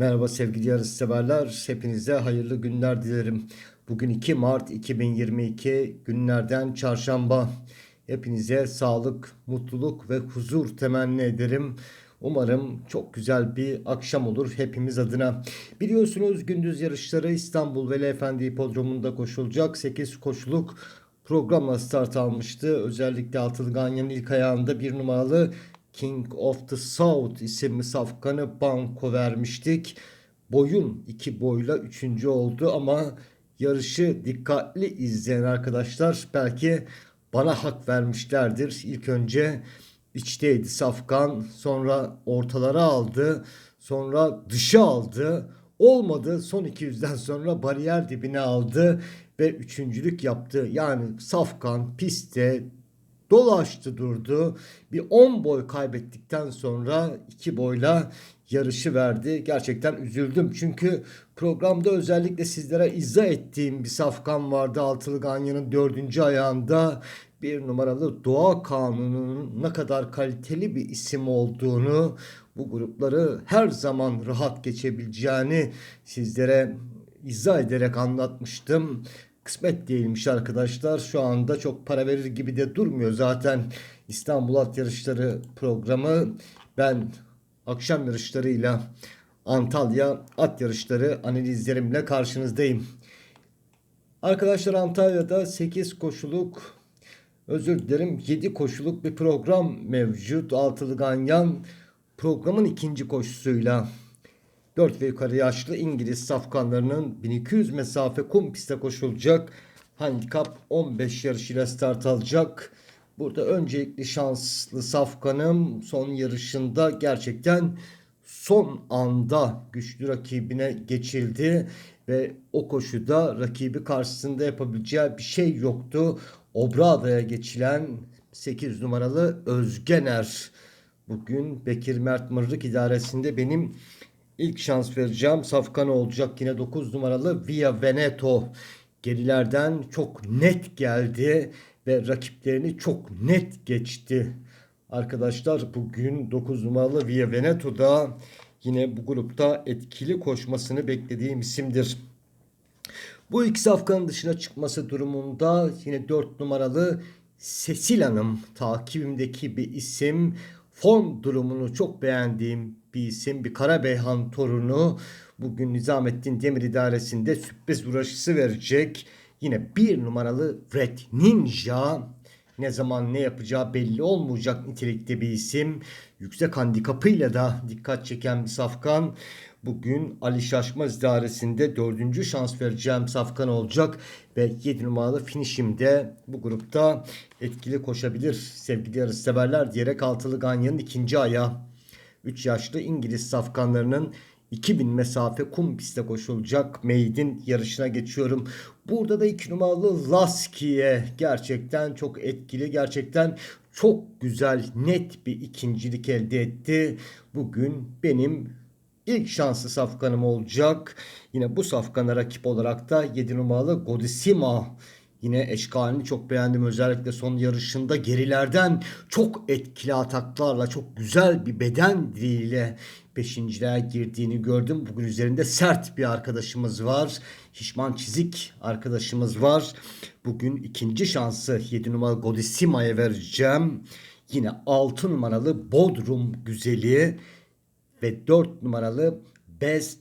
Merhaba sevgili yarışseverler. Hepinize hayırlı günler dilerim. Bugün 2 Mart 2022 günlerden çarşamba. Hepinize sağlık, mutluluk ve huzur temenni ederim. Umarım çok güzel bir akşam olur hepimiz adına. Biliyorsunuz gündüz yarışları İstanbul Veli Efendi Hipodromu'nda koşulacak. 8 koşuluk programla start almıştı. Özellikle Altılı ilk ayağında bir numaralı King of the South isimli safkanı banko vermiştik. Boyun iki boyla üçüncü oldu ama yarışı dikkatli izleyen arkadaşlar belki bana hak vermişlerdir. İlk önce içteydi safkan sonra ortalara aldı sonra dışa aldı. Olmadı son 200'den sonra bariyer dibine aldı ve üçüncülük yaptı. Yani Safkan pistte dolaştı durdu. Bir 10 boy kaybettikten sonra 2 boyla yarışı verdi. Gerçekten üzüldüm. Çünkü programda özellikle sizlere izah ettiğim bir safkan vardı. Altılı Ganyan'ın dördüncü ayağında bir numaralı Doğa Kanunu'nun ne kadar kaliteli bir isim olduğunu, bu grupları her zaman rahat geçebileceğini sizlere izah ederek anlatmıştım. Kısmet değilmiş arkadaşlar. Şu anda çok para verir gibi de durmuyor zaten İstanbul At Yarışları programı. Ben akşam yarışlarıyla Antalya at yarışları analizlerimle karşınızdayım. Arkadaşlar Antalya'da 8 koşuluk özür dilerim 7 koşuluk bir program mevcut. Altılı Ganyan programın ikinci koşusuyla 4 ve yukarı yaşlı İngiliz safkanlarının 1200 mesafe kum pistte koşulacak. Handikap 15 yarışıyla start alacak. Burada öncelikli şanslı safkanım son yarışında gerçekten son anda güçlü rakibine geçildi ve o koşuda rakibi karşısında yapabileceği bir şey yoktu. Obrada'ya geçilen 8 numaralı Özgener bugün Bekir Mert Mırrık idaresinde benim ilk şans vereceğim safkan olacak yine 9 numaralı Via Veneto gerilerden çok net geldi ve rakiplerini çok net geçti. Arkadaşlar bugün 9 numaralı Via Veneto'da yine bu grupta etkili koşmasını beklediğim isimdir. Bu iki safkanın dışına çıkması durumunda yine 4 numaralı Sesil Hanım takibimdeki bir isim. Form durumunu çok beğendiğim bir isim. Bir Karabeyhan torunu. Bugün Nizamettin Demir idaresinde sürpriz uğraşısı verecek. Yine bir numaralı Red Ninja. Ne zaman ne yapacağı belli olmayacak nitelikte bir isim. Yüksek handikapıyla da dikkat çeken bir safkan. Bugün Ali Şaşmaz idaresinde dördüncü şans vereceğim safkan olacak. Ve 7 numaralı finişimde bu grupta etkili koşabilir sevgili yarışseverler diyerek altılı Ganyan'ın ikinci ayağı. 3 yaşlı İngiliz safkanlarının 2000 mesafe kum pistte koşulacak Maid'in yarışına geçiyorum. Burada da 2 numaralı Laski'ye gerçekten çok etkili, gerçekten çok güzel, net bir ikincilik elde etti. Bugün benim ilk şanslı safkanım olacak. Yine bu safkana rakip olarak da 7 numaralı Godisima Yine eşkalini çok beğendim. Özellikle son yarışında gerilerden çok etkili ataklarla çok güzel bir beden diliyle beşinciliğe girdiğini gördüm. Bugün üzerinde sert bir arkadaşımız var. Hişman çizik arkadaşımız var. Bugün ikinci şansı 7 numaralı Godissima'ya vereceğim. Yine 6 numaralı Bodrum Güzeli ve 4 numaralı Best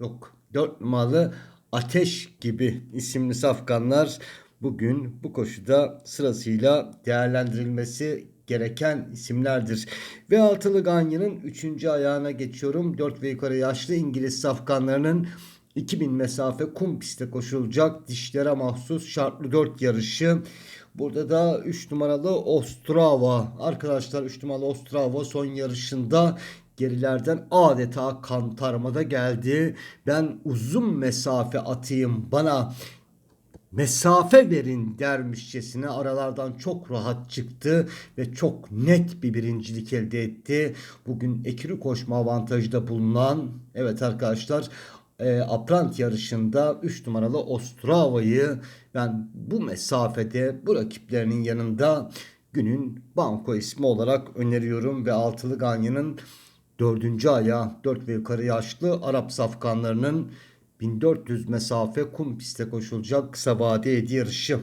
yok 4 numaralı Ateş gibi isimli safkanlar bugün bu koşuda sırasıyla değerlendirilmesi gereken isimlerdir. Ve altılı Ganyan'ın 3. ayağına geçiyorum. 4 ve yukarı yaşlı İngiliz safkanlarının 2000 mesafe kum pistte koşulacak dişlere mahsus şartlı 4 yarışı. Burada da 3 numaralı Ostrava. Arkadaşlar 3 numaralı Ostrava son yarışında gerilerden adeta kantarmada geldi. Ben uzun mesafe atayım bana mesafe verin dermişçesine aralardan çok rahat çıktı ve çok net bir birincilik elde etti. Bugün ekürü koşma avantajda bulunan evet arkadaşlar e, Aprant yarışında 3 numaralı Ostrava'yı ben bu mesafede bu rakiplerinin yanında günün banko ismi olarak öneriyorum ve altılı Ganyan'ın Dördüncü aya 4 ve yukarı yaşlı Arap safkanlarının 1400 mesafe kum piste koşulacak kısa vade yarışı.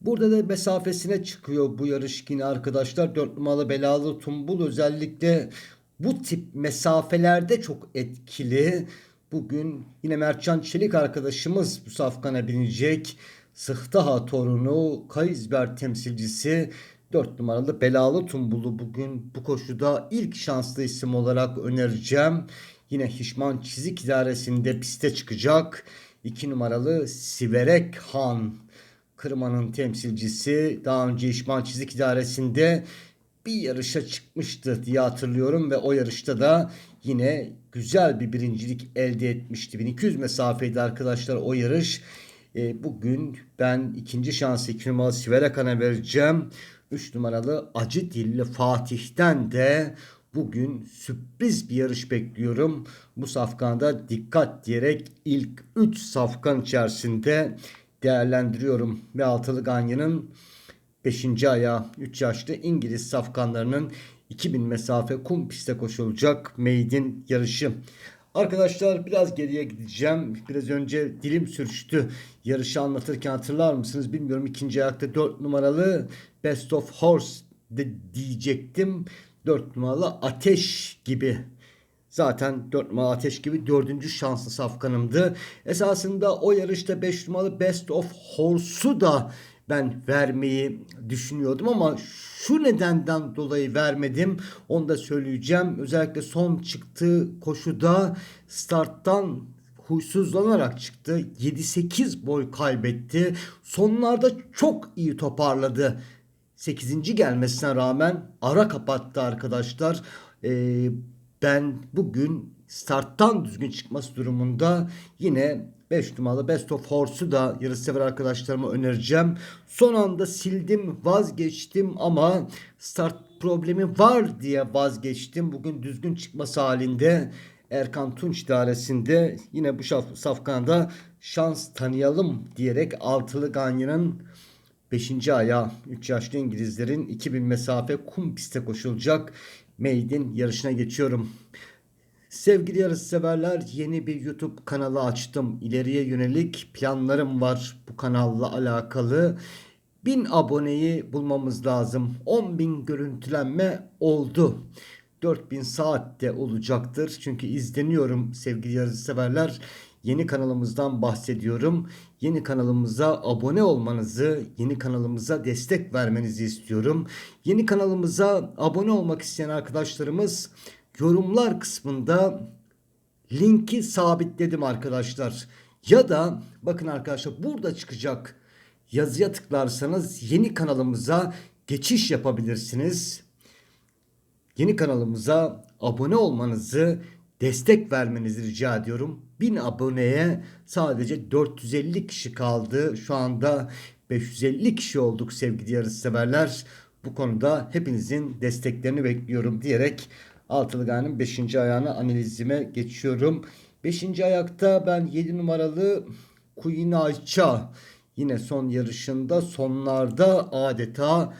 Burada da mesafesine çıkıyor bu yarış yine arkadaşlar. 4 numaralı belalı tumbul özellikle bu tip mesafelerde çok etkili. Bugün yine Mertcan Çelik arkadaşımız bu safkana binecek. Sıhtaha torunu Kayızber temsilcisi 4 numaralı belalı tumbulu bugün bu koşuda ilk şanslı isim olarak önereceğim. Yine Hişman Çizik idaresinde piste çıkacak. 2 numaralı Siverek Han Kırma'nın temsilcisi daha önce İşman Çizik İdaresi'nde bir yarışa çıkmıştı diye hatırlıyorum ve o yarışta da yine güzel bir birincilik elde etmişti. 1200 mesafeydi arkadaşlar o yarış. E, bugün ben ikinci şansı 2 numaralı Siverakan'a vereceğim. 3 numaralı Acı Dilli Fatih'ten de bugün sürpriz bir yarış bekliyorum. Bu safkanda dikkat diyerek ilk 3 safkan içerisinde değerlendiriyorum. Ve Altılı Ganyan'ın 5. ayağı 3 yaşlı İngiliz safkanlarının 2000 mesafe kum piste koşulacak maiden yarışı. Arkadaşlar biraz geriye gideceğim. Biraz önce dilim sürçtü. Yarışı anlatırken hatırlar mısınız? Bilmiyorum ikinci ayakta 4 numaralı Best of Horse de diyecektim. 4 numaralı Ateş gibi Zaten 4 numaralı Ateş gibi 4. şanslı safkanımdı. Esasında o yarışta 5 numaralı Best of Horse'u da ben vermeyi düşünüyordum ama şu nedenden dolayı vermedim. Onu da söyleyeceğim. Özellikle son çıktığı koşuda starttan huysuzlanarak çıktı. 7-8 boy kaybetti. Sonlarda çok iyi toparladı. 8. gelmesine rağmen ara kapattı arkadaşlar. Ee, ben bugün starttan düzgün çıkması durumunda yine 5 numaralı Best of Horse'u da yarışsever arkadaşlarıma önereceğim. Son anda sildim vazgeçtim ama start problemi var diye vazgeçtim. Bugün düzgün çıkması halinde Erkan Tunç idaresinde yine bu safkanda şans tanıyalım diyerek altılı Ganyan'ın 5. aya 3 yaşlı İngilizlerin 2000 mesafe kum piste koşulacak Maiden yarışına geçiyorum. Sevgili yarış severler yeni bir YouTube kanalı açtım. İleriye yönelik planlarım var bu kanalla alakalı. 1000 aboneyi bulmamız lazım. 10.000 görüntülenme oldu. 4000 saatte olacaktır. Çünkü izleniyorum sevgili yarış severler. Yeni kanalımızdan bahsediyorum. Yeni kanalımıza abone olmanızı, yeni kanalımıza destek vermenizi istiyorum. Yeni kanalımıza abone olmak isteyen arkadaşlarımız yorumlar kısmında linki sabitledim arkadaşlar. Ya da bakın arkadaşlar burada çıkacak yazıya tıklarsanız yeni kanalımıza geçiş yapabilirsiniz. Yeni kanalımıza abone olmanızı, destek vermenizi rica ediyorum. 1000 aboneye sadece 450 kişi kaldı. Şu anda 550 kişi olduk sevgili yarışseverler. Bu konuda hepinizin desteklerini bekliyorum diyerek Altılı Gan'ın 5. ayağına analizime geçiyorum. 5. ayakta ben 7 numaralı Queen Ayça yine son yarışında sonlarda adeta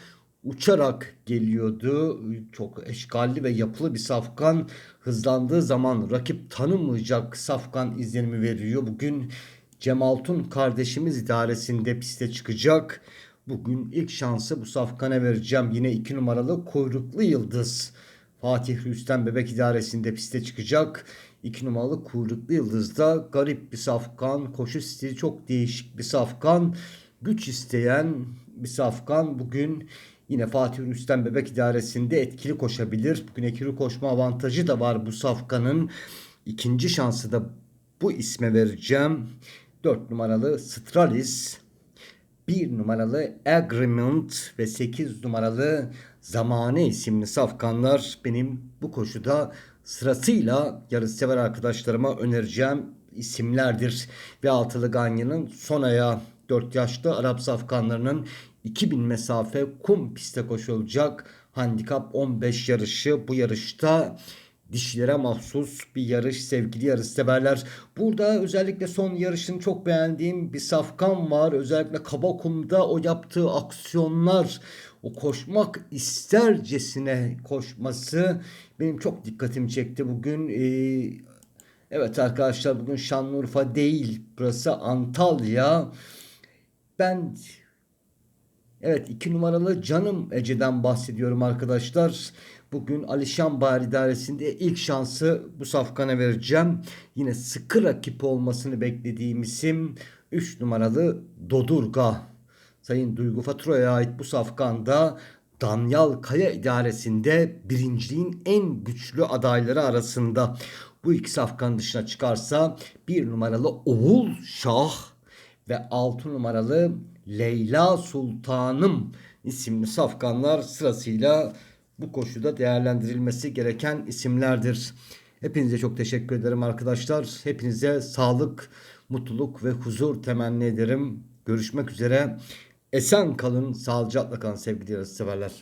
uçarak geliyordu. Çok eşgalli ve yapılı bir safkan hızlandığı zaman rakip tanımayacak safkan izlenimi veriyor. Bugün Cemaltun kardeşimiz idaresinde piste çıkacak. Bugün ilk şansı bu safkana vereceğim. Yine 2 numaralı kuyruklu yıldız. Fatih Rüstem Bebek idaresinde piste çıkacak. 2 numaralı kuyruklu yıldızda garip bir safkan. Koşu stili çok değişik bir safkan. Güç isteyen bir safkan. Bugün Yine Fatih Rüstem Bebek İdaresi'nde etkili koşabilir. Bugün ekili koşma avantajı da var bu safkanın. İkinci şansı da bu isme vereceğim. 4 numaralı Stralis, 1 numaralı Agreement ve 8 numaralı Zamane isimli safkanlar benim bu koşuda sırasıyla yarışsever arkadaşlarıma önereceğim isimlerdir. Ve altılı Ganyan'ın son ayağı 4 yaşlı Arap safkanlarının 2000 mesafe kum piste koşulacak. Handikap 15 yarışı bu yarışta dişlere mahsus bir yarış sevgili yarışseverler. Burada özellikle son yarışını çok beğendiğim bir safkan var. Özellikle Kabakum'da o yaptığı aksiyonlar, o koşmak istercesine koşması benim çok dikkatimi çekti bugün. Ee, evet arkadaşlar bugün Şanlıurfa değil burası Antalya. Ben Evet iki numaralı Canım Ece'den bahsediyorum arkadaşlar. Bugün Alişan Bahar İdaresi'nde ilk şansı bu safkana vereceğim. Yine sıkı rakip olmasını beklediğim isim 3 numaralı Dodurga. Sayın Duygu Fatura'ya ait bu safkanda Danyal Kaya İdaresi'nde birinciliğin en güçlü adayları arasında. Bu iki safkan dışına çıkarsa bir numaralı Oğul Şah ve 6 numaralı Leyla Sultanım isimli safkanlar sırasıyla bu koşuda değerlendirilmesi gereken isimlerdir. Hepinize çok teşekkür ederim arkadaşlar. Hepinize sağlık, mutluluk ve huzur temenni ederim. Görüşmek üzere. Esen kalın, sağlıcakla kalın sevgili yarışseverler.